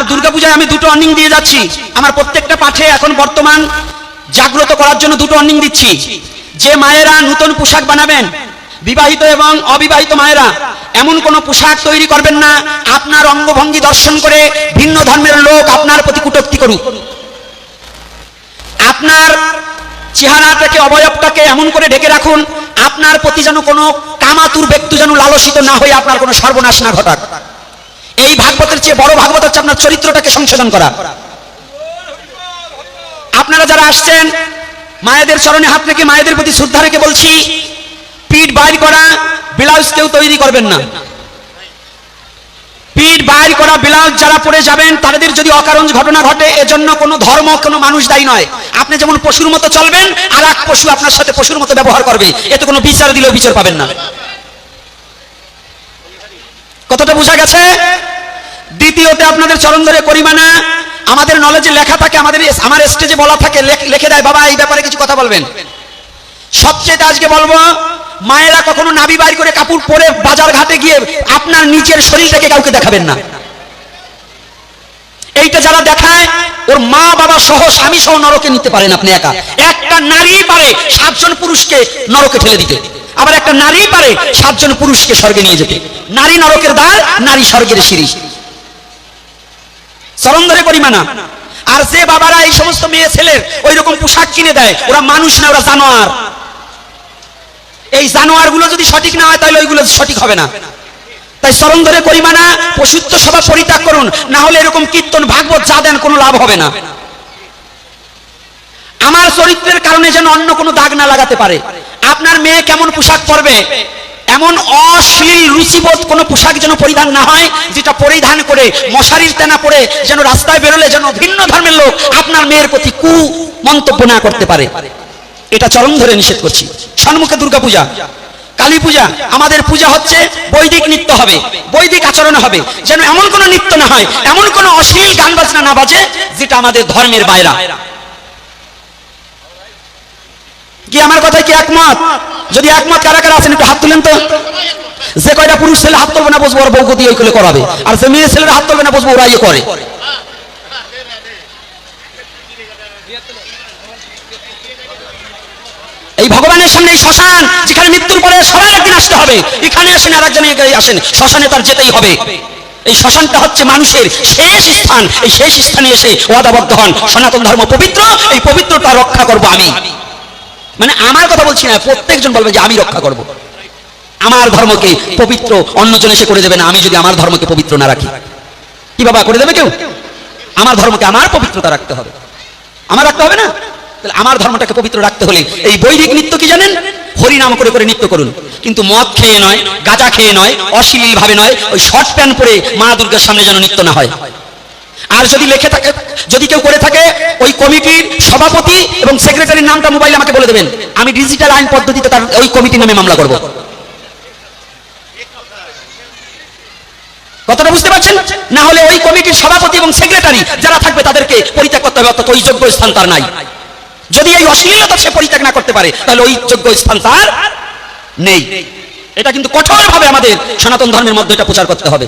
আর দুর্গাপূজায় আমি দুটো অর্নিং দিয়ে যাচ্ছি। আমার প্রত্যেকটা পাঠে এখন বর্তমান জাগ্রত করার জন্য দুটো অর্নিং দিচ্ছি। যে মায়েরা নতুন পোশাক বানাবেন, বিবাহিত এবং অবিবাহিত মায়েরা, এমন কোন পোশাক তৈরি করবেন না, আপনার অঙ্গভঙ্গি দর্শন করে ভিন্ন ধর্মের লোক আপনার প্রতি কুটক্তি করুক। আপনার চেহারাটাকে, অবয়বটাকে এমন করে ঢেকে রাখুন, আপনার প্রতি যেন কোনো কামাতুর ব্যক্তি যেন লালসিত না হয়ে আপনার কোনো সর্বনাশ না ঘটাক। এই ভাগবতের চেয়ে বড় ভাগবত হচ্ছে আপনার চরিত্রটাকে সংশোধন করা। আপনারা যারা আসছেন, মায়েদের চরণে হাত রেখে মায়েদের প্রতি শ্রদ্ধা রেখে বলছি, পিঠ বাইর করা, ব্লাউজ কেউ তৈরি করবেন না। পিঠ বাইর করা, ব্লাউজ যারা পরে যাবেন, তাদের যদি অকারণ ঘটনা ঘটে, এজন্য কোনো ধর্ম, কোনো মানুষ দায়ী নয়। আপনি যেমন পশুর মতো চলবেন আর এক পশু আপনার সাথে পশুর মতো ব্যবহার করবে। এতে কোনো বিচার দিলেও বিচার পাবেন না। কতটা বোঝা গেছে? দ্বিতীয়তে আপনাদের চরণ ধরে করিমানা আমাদের নলেজে লেখা থাকে, আমাদের আমার স্টেজে বলা থাকে, লেখ- দেয়, বাবা, এই ব্যাপারে কিছু কথা বলবেন। সবচেয়ে আজকে বলব, মায়েরা কখনো নাবি বাইর করে কাপড় পরে বাজার ঘাটে গিয়ে আপনার নিচের শরীরটাকে কাউকে দেখাবেন না। এইটা যারা দেখায়, ওর মা, বাবা সহ, স্বামী সহ নরকে নিতে পারেন আপনি একা। একটা নারী পারে সাতজন পুরুষকে নরকে ঠেলে দিতে। আবার একটা নারী পারে সাতজন পুরুষকে স্বর্গে নিয়ে যেতে। নারী নরকের দ্বার, নারী স্বর্গের সিঁড়ি। চরম ধরে পরিমাণা। আর যে বাবারা এই সমস্ত মেয়ে ছেলের ওই রকম পোশাক কিনে দেয়, ওরা মানুষ না, ওরা জানোয়ার। এই জানোয়ারগুলো যদি সঠিক না হয়, তাহলে ওইগুলো সঠিক হবে না। তাই চরম ধরে পরিমাণা, পশুত্ব সভা পরিত্যাগ করুন, না হলে এরকম কীর্তন ভাগবত যা দেন, কোনো লাভ হবে না। আমার চরিত্রের কারণে যেন অন্য কোনো দাগ না লাগাতে পারে। আপনার মেয়ে কেমন পোশাক পরবে? এমন অশ্লীল রুচিবোধ কোনো পোশাক যেন পরিধান না হয়, যেটা পরিধান করে মশারির তেনা পরে যেন রাস্তায় বেরোলে যেন ভিন্ন ধর্মের লোক আপনার মেয়ের প্রতি কু মন্তব্য না করতে পারে। এটা চরম ধরে নিষেধ করছি। সন্মুখে দুর্গাপূজা কালী পূজা আমাদের পূজা হচ্ছে বৈদিক নৃত্য হবে, বৈদিক আচরণ হবে। যেন এমন কোনো নৃত্য না হয়, এমন কোনো অশ্লীল গান বাজনা না বাজে, যেটা আমাদের ধর্মের বাইরা। কি আমার কথায় কি একমত? যদি একমত কারা কারা আছেন একটু হাত তুলেন তো। যে কয়টা পুরুষ ছেলে হাত তুলবে না বসবো ওরা বউকে দিয়ে ওইগুলো করাবে। আর যে মেয়ে ছেলেরা হাত তুলবে না বসবো ওরা ইয়ে করে। এই ভগবানের সামনে এই শ্মশান, যেখানে মৃত্যুর পরে সবাই একদিন আসতে হবে, এখানে আসেন আর একজন আসেন, শ্মশানে তার যেতেই হবে। এই শ্মশানটা হচ্ছে মানুষের শেষ স্থান। এই শেষ স্থানে এসে ওয়াদাবদ্ধ হন। সনাতন ধর্ম পবিত্র, এই পবিত্রতা রক্ষা করব আমি। মানে আমার কথা বলছি না, প্রত্যেকজন বলবে যে আমি রক্ষা করব। আমার ধর্মকে পবিত্র, অন্যজন এসে করে দেবে না, আমি যদি আমার ধর্মকে পবিত্র না রাখি। কি বাবা, করে দেবে কেউ? আমার ধর্মকে আমার পবিত্রতা রাখতে হবে। আমার রাখতে হবে না? তাহলে আমার ধর্মটাকে পবিত্র রাখতে হলে এই বৈদিক নৃত্য কি জানেন? হরি নাম করে করে নৃত্য করুন। কিন্তু মদ খেয়ে নয়, গাঁজা খেয়ে নয় অশ্লীল ভাবে নয়, ওই শর্ট প্যান্ট পরে মা দুর্গার সামনে যেন নৃত্য না হয়। আর যদি লেখে থাকে, যদি কেউ করে থাকে, ওই কমিটির সভাপতি এবং সেক্রেটারির নামটা মোবাইলে আমাকে বলে দেবেন। আমি ডিজিটাল আইন পদ্ধতিতে তার ওই কমিটির নামে মামলা করব। কথাটা বুঝতে পারছেন? না হলে ওই কমিটির সভাপতি এবং সেক্রেটারি যারা থাকবে তাদেরকে পরিত্যাগ করতে হবে, অর্থাৎ ওই যোগ্য স্থান তার নাই। যদি এই অশ্লীলতা সে পরিত্যাগ না করতে পারে, তাহলে ওই যোগ্য স্থান তার নেই। এটা কিন্তু কঠোরভাবে আমাদের সনাতন ধর্মের মধ্যে এটা প্রচার করতে হবে।